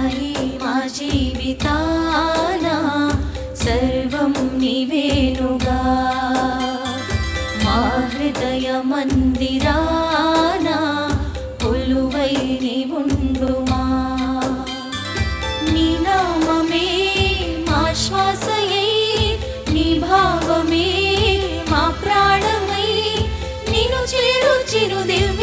సాయి మా జీవితాన సర్వం నీవేనుగా. మా హృదయ మందిరాన కొలువై ఉండుమా నీ నామమే మా శ్వాసయై నీ భావమే మా ప్రాణమై. నిను చేరు చిరుదివ్వ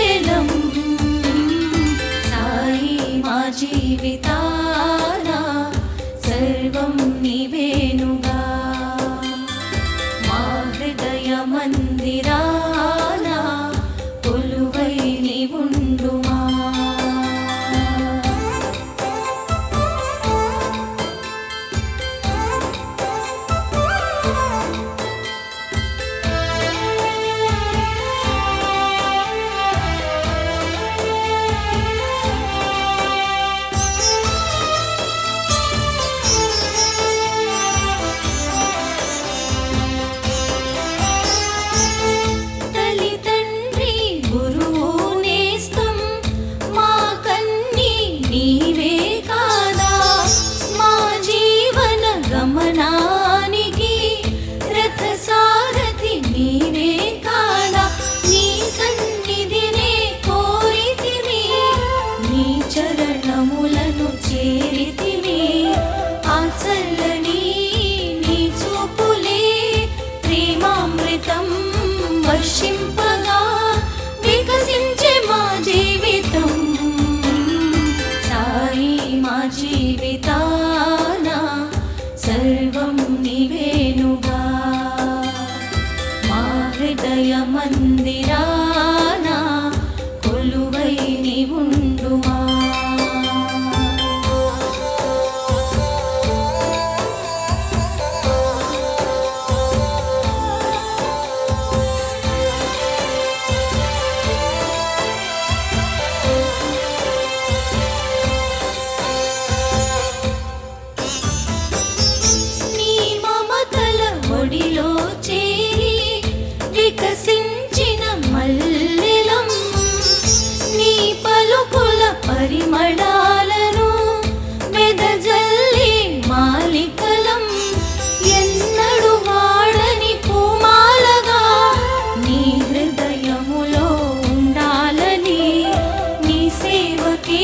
వర్షింపగా వికసించే మా జీవితం. సాయి మా జీవితాన సర్వం నివేనుగా. మా హృదయ మందిరా పరిమళాలను వెదజల్లి మాలికలం. ఎన్నడు వాడని పూమాలగా నీ హృదయములో ఉండాలని నీ సేవకే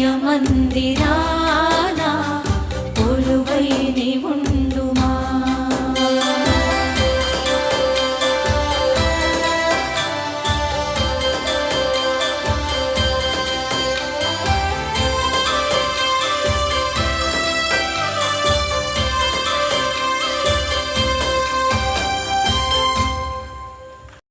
దివ్య మందిరా